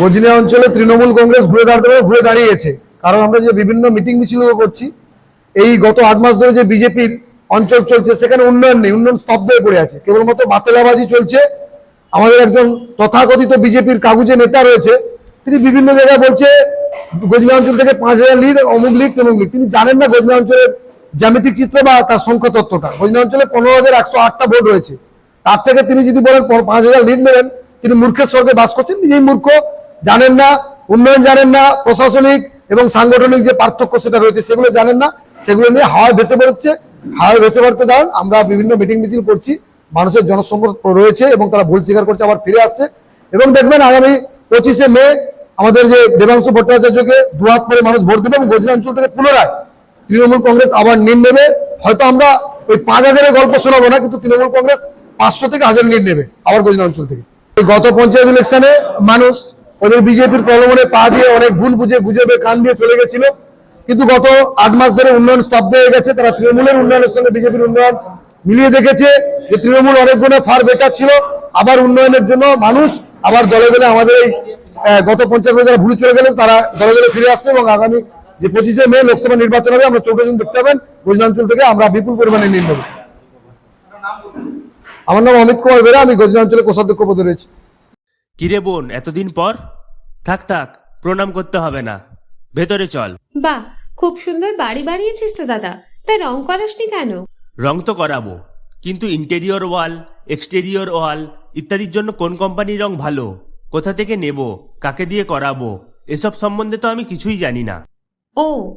গজনি অঞ্চলে তৃণমূল কংগ্রেস ঘুরে দাঁড়াতে ঘুরে দাঁড়িয়েছে। কারণ আমরা যে বিভিন্ন মিটিং মিছিল করছি, এই গত আট মাস ধরে যে বিজেপির অঞ্চল চলছে, সেখানে উন্নয়ন নেই, উন্নয়ন স্তব্ধ হয়ে পড়ে আছে। কেবলমাত্র বাতেলাবাজি চলছে। আমাদের একজন তথাকথিত বিজেপির কাগুজে নেতা রয়েছে, তিনি বিভিন্ন জায়গায় বলছে গজনি অঞ্চল থেকে পাঁচ হাজার লিড, অমুক লিগ তমুক লিগ তিনি জানেন না গজনি অঞ্চলের জ্যামিতিক চিত্র বা তার সংখ্যা তত্ত্বটা গজনি অঞ্চলে পনেরো হাজার একশো আটটা ভোট রয়েছে। তার থেকে তিনি যদি বলেন পাঁচ হাজার লিড নেবেন তিনি মূর্খের স্বর্গে বাস করছেন, নিজেই মূর্খ, জানেন না, উন্নয়ন জানেন না, প্রশাসনিক এবং সাংগঠনিক যে পার্থক্য সেটা রয়েছে সেগুলো জানেন না, সেগুলো নিয়ে হাওয়ায় ভেসে বেরোচ্ছে। হাওয়ায় ভেসে বেরোতে দাঁড়ান আমরা বিভিন্ন মিটিং মিছিল করছি, মানুষের জনসম্পদ রয়েছে এবং তারা ভুল স্বীকার করছে, আবার ফিরে আসছে। এবং দেখবেন আগামী পঁচিশে মে, আমাদের যে দেবাংশু ভট্টাচার্যকে দুহাত পরে মানুষ ভোট দেবে এবং গজনি অঞ্চল থেকে পুনরায় তৃণমূল কংগ্রেস আবার নিন নেবে। হয়তো আমরা ওই পাঁচ হাজারের গল্প শোনাবো না, কিন্তু তৃণমূল কংগ্রেস পাঁচশো থেকে হাজার নিন নেবে, আবার গজনি অঞ্চল থেকে গত পঞ্চায়েত ইলেকশনে মানুষ ওদের বিজেপির প্রলোভনে পা দিয়ে অনেক ভুল বুঝে গুজবে কান দিয়ে চলে গেছিল। কিন্তু গত আট মাস ধরে উন্নয়ন স্তব্ধ হয়ে গেছে, তারা তৃণমূলের উন্নয়নের সঙ্গে বিজেপির উন্নয়ন মিলিয়ে দেখেছে যে তৃণমূল অনেক গুণে ফার বেকার ছিল। আবার উন্নয়নের জন্য মানুষ আবার দলে দলে আমাদের এই গত পঞ্চায়েত যারা ভুলে চলে গেলে তারা দলে দলে ফিরে আসছে এবং আগামী যে পঁচিশে মে লোকসভা নির্বাচন হবে, আমরা চৌদ্দ জন দেখতে পাবেন গজনাঞ্চল থেকে আমরা বিপুল পরিমাণে নেব। আমার নাম অমিত কুমার বেরা আমি গজনাঞ্চলে কোষাধ্যক্ষ পদে রয়েছি। কিরে বোন এতদিন পর? থাক থাক প্রণাম করতে হবে না। ভেতরে চল। বাহ খুব সুন্দর বাড়ি বানিয়েছিস তো দাদা। তাই রং করাসনি কেন? রং তো করাবো কিন্তু ইন্টেরিয়র ওয়াল এক্সটেরিয়র ওয়াল ইত্যাদির জন্য কোন কোম্পানির রং ভালো? কোথা থেকে নেব? কাকে দিয়ে করাবো? এসব সম্বন্ধে তো আমি কিছুই জানি না। ও